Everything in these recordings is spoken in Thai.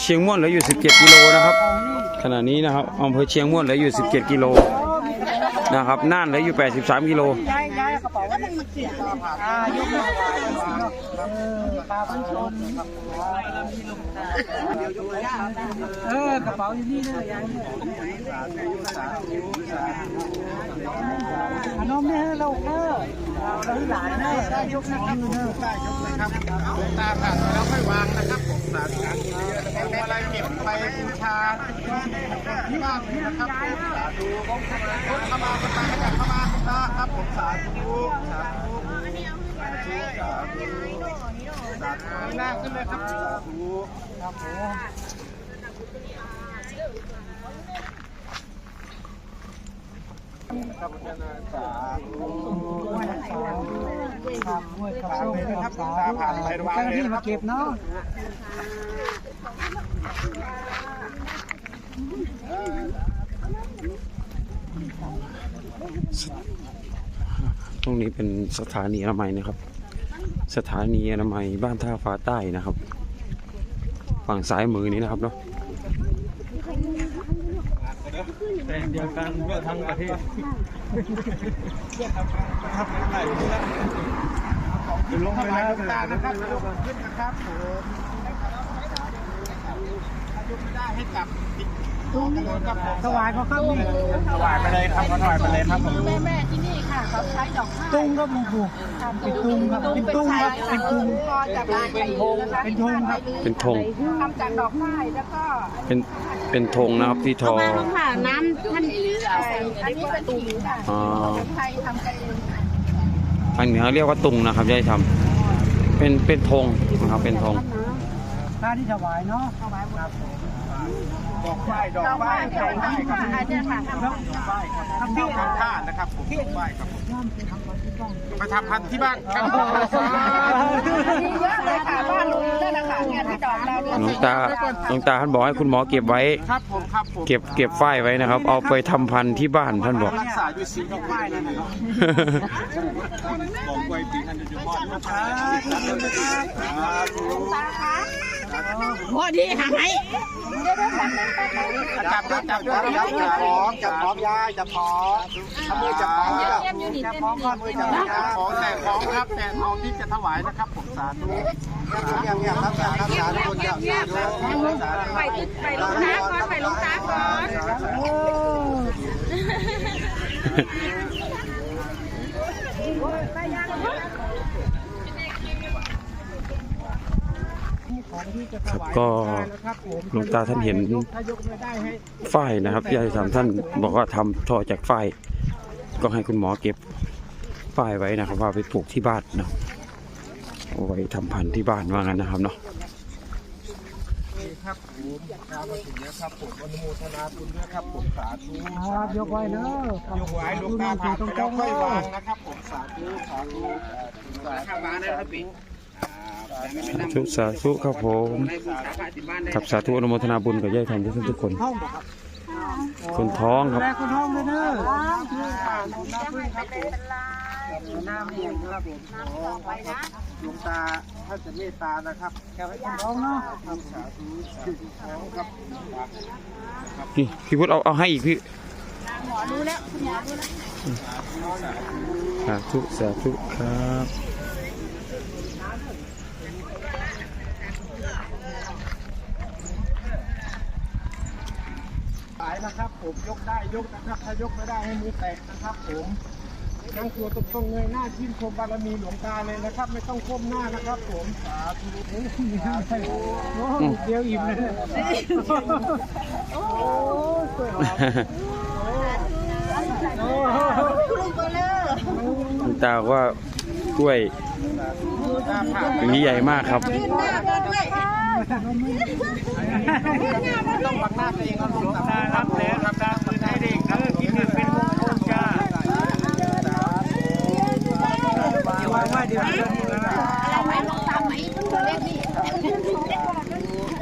เชียงม่วนเหลืออยู่ 17 กิโลนะครับขณะนี้นะครับอำเภอเชียงม่วนเหลืออยู่ 17 กิโลนะครับน่านเหลืออยู่ 83 กิโลย้ายย้ายกระเป๋าว่ามันมาเกี่ยวอ่ายกน้ำปลาชนเออกระเป๋าอยู่นี่เลยายขนมเนี่ยเราเออเราหลานเนี่ยได้ยกนะครับได้ยกเลยครับตาผ่านแล้วค่อยวางนะครับผมสาธุเอาอะไรเก็ บไปบูชาที่บ้านนี่นะครับผมสาธุผมเข้ามาเข้ามาเข้ามาเข้ามาครับผมสาธุสาธุสาธุสาธุสาธุหน้าขึ้นเลยครับสาธุครับผมครับสาธุครับห้วยขับผ่านส้มเลยนะคครัรับบตาผ่านไปวางเจ้าหน้าเลยที่นะคมารับเก็บเนาะ ตรงนี้เป็นสถานีอนามัยนะครับ สถานีอนามัยบ้านท่าฟ้าใต้นะครับ ฝั่งซ้ายมือนี้นะครับเนาะแต่เดียวกันเพื่อทั้งประเทศลงไปแล้วตานะครับลงขึ้นนะครับผมยกไม่ได้ให้จับตุ้งกับผม ถวายเขาครับนี่ถวายไปเลยครับถวายไปเลยครับผมแม่แม่ที่นี่ค่ะเขาใช้ดอกไม้ตุ้งครับหลวงปู่เป็นตุ้งครับเป็นตุ้งครับเป็นตุ้งพอจากบ้านไปเลยนะคะเป็นธงครับเป็นธงทำจากดอกไม้แล้วก็เป็นเป็นธงนะครับที่ทอค่ะน้ำท่านอันนี้เป็นตุ่มค่ะอ๋อไทยทำกันเองทางเหนือเรียกว่าตุงนะครับยายทำเป็นเป็นธงนะครับเป็นธงค่าที่ถวายเนาะถวายครับ ดอกไม้ดอกดอกไม้ไม้ดค่ะอกไม้ครับอันนี้ค่ะทำดอกไม้ครับทำทำท่านะครับผมดอกไม้ครับผมไปทำพันธุ์ที่บ้านครับมีเยอะเลยค่ะบ้านลุงนั่นนะคะงานที่ดอกเราเนี่ยหลวงตาหลวงตาท่านบอกให้คุณหมอเก็บไว้ ครับผมครับผมเก็บเก็บฝ้ายไว้นะครับ เอาไปทำพันธุ์ที่บ้านท่านบอกรักษาอยู่สีดอกไม้เลยนะครับบอกไว้ปีนั้นจะมอดนะครับตาคะพอดีหายจับด้วยจับจับจับจับของจับของยายจับของทำมือจับของจับเยี่ยมจับเต็มของที่ทำมือจับของแต่ของครับแต่ของที่จะถวายนะครับผมสาธุยังยมเยี่ยมครับครับสาธุเยี่ยมเยี่ยมสาธุไปไปลงตาก่อนไปลงตาก่อน ครับก็หลวงตาท่านเห็นฝ้ายนะครับยายสามท่านบอกว่าทำท่อจากฝ้ายก็ให้คุณหมอเก็บฝ้ายไว้นะครับว่าไปปลูกที่บ้านเนาะเอาไว้ทำพันธุ์ที่บ้านว่างั้นนะครับเนาะครับผมกราบมาถึงแล้วครับผมอนุโมทนาบุญด้วยครับผมสาธุครับยกไว้เนอะยกไว้ลูกตาผ่านไปแล้วค่อยวางนะครับผมสาธุสาธุสาธุวางได้ครับพี่ สาธุสาธุครับผมครับสาธุอนุโมทนาบุญกับยายทำทุกท่านทุกคนห้องครับคนท้องครับแรกคนห้องเลยเนอะน้ำนี่ครับผมหลวงตาถ้าจะเมตตานะครับแกไว้คนท้องเนาะครับสาธุสาธุครับนี่พี่พุทธเอาเอาให้อีกพี่หมอรู้แล้วคุณหมอรู้แล้วสาธุสาธุครับ สาย นะครับ ผมยกได้ยกนะครับ ถ้ายกไม่ได้ให้มือแตกนะครับผมนั่งตัวตรงๆเงยหน้าชื่นชมบารมีหลวงตาเลยนะครับ ไม่ต้องก้มหน้านะครับ ผมสาธุโอ้เดียวอิ่มเลยโอ้สวยโอ้หลวงตาบอกว่ากล้วยหน้าผากอย่างนี้ใหญ่มากครับ ต้องบังหน้าตัวเองครับหลงตารับแล้วครับตาคืนให้เด็กครับกินหนึ่งเป็นมงคลจ้าเดี๋ยวไว้ไว้เดี๋ยวเดี๋ยวเอาไว้ลงตามไหมเล็กนี่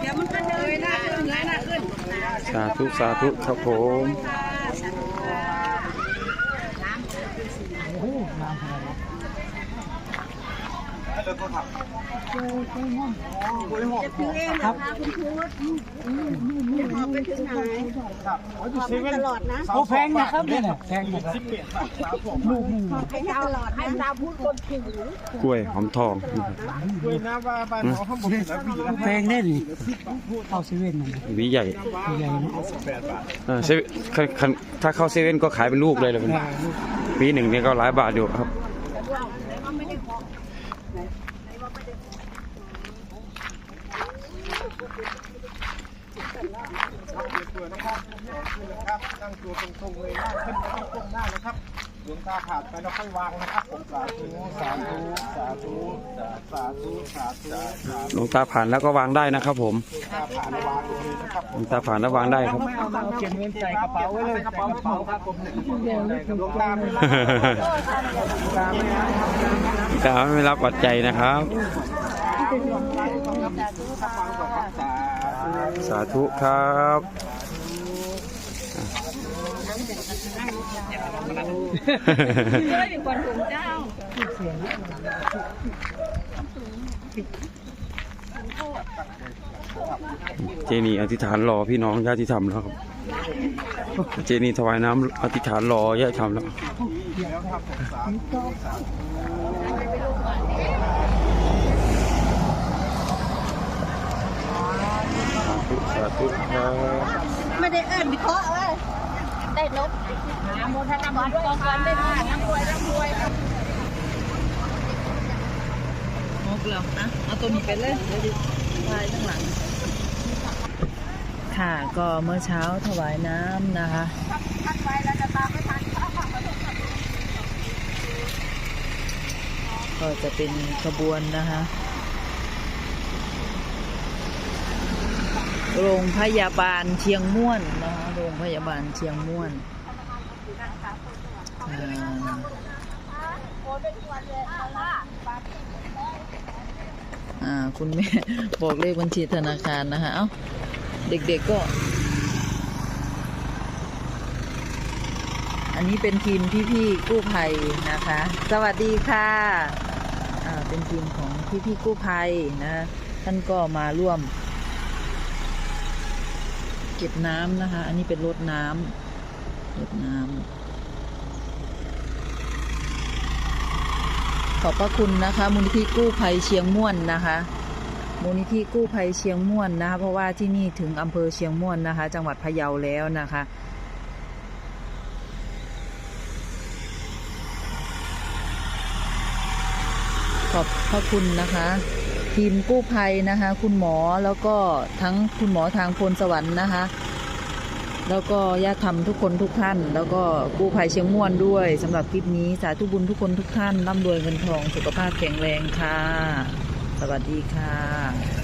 เดี๋ยวมันก็เลยหน้าขึ้นเลยหน้าขึ้น สาธุสาธุครับผมโอ้น้ำขนาดนี้ ถ้าเดินโทรศัพท์กล้วยหอมซื้อเองนะคะคุณครูจะหอบไปถึงไหนครับโอ้ยอยู่เซเว่นตลอดนะโอ้แพงนะครับเนี่ยแพงนะครับสิบเอ็ดบาทครับผมลูกหนึ่งให้ตลอดให้ตาพูดคนผิวกล้วยหอมทองกล้วยน้ำว่าบ้านหมอข้างบนแล้ววีละแพงแน่นี่เข้าเซเว่นนั่นนะหวีใหญ่ใหญ่นะสิบแปดบาทเออเซเว่นถ้าเข้าเซเว่นก็ขายเป็นลูกเลยเลยมันหวีหนึ่งเนี่ยก็หลายบาทอยู่ครับ เปิดนะครับขึ้นนะครับตั้งตัวตรงๆเลยหน้าขึ้นไม่ต้องก้มหน้านะครับดวงตาผ่านไปแล้วค่อยวางนะครับผมสาธุสาธุสาธุสาธุสาธุสาธุหลวงตาผ่านแล้วก็วางได้นะครับผม ตาผ่านวางตรงนี้นะ ครับหลวงตาผ่านแล้ววางได้ครับ ไม่เอาเอาเก็บเงินใส่กระเป๋าไว้เลยกระเป๋ากระเป๋าครับผมดวงตาไม่รับตาไม่รับตาไม่รับปัจจัยนะครับ สาธุครับด้วยเป็นคนถุงเจ้าเเจนี่อธิษฐานรอพี่น้องญาติธรรมแล้วครับ เจนี่ถวายน้ำอธิษฐานรอญาติธรรมแล้วสาธุครับไม่ได้เอิ้นวิเคราะห์ว่าได้นกโมทนาบัตรกองกันได้ค่ะทั้งรวยทั้งรวย งกแล้วนะเอาตัวนี้ไปเลยเดี๋ยวดิพายข้างหลัง ค่ะก็เมื่อเช้าถวายน้ำนะคะก็จะเป็นขบวนนะคะโรงพยาบาลเชียงม่วนนะคะโรงพยาบาลเชียงม่วนอ่า อ่าคุณแม่บอกเลขบัญชีธนาคารนะคะ เอ้าเด็กๆก็ อันนี้เป็นทีมพี่ๆกู้ภัยนะคะ สวัสดีค่ะอ่าเป็นทีมของพี่ๆกู้ภัยนะ ท่านก็มาร่วม เก็บน้ำนะคะ อันนี้เป็นรถน้ำรถน้ำ ขอบพระคุณนะคะมูลนิธิกู้ภัยเชียงม่วนนะคะมูลนิธิกู้ภัยเชียงม่วนนะคะเพราะว่าที่นี่ถึงอำเภอเชียงม่วนนะคะ จังหวัดพะเยาแล้วนะคะขอบพระคุณนะคะ ทีมกู้ภัยนะคะ คุณหมอแล้วก็ทั้งคุณหมอทางพลสวรรค์นะคะ แล้วก็ญาติธรรมทุกคนทุกท่าน แล้วก็กู้ภัยเชียงม่วนด้วยสำหรับคลิปนี้สาธุบุญทุกคนทุกท่านร่ำรวยเงินทองสุขภาพแข็งแรงค่ะ สวัสดีค่ะ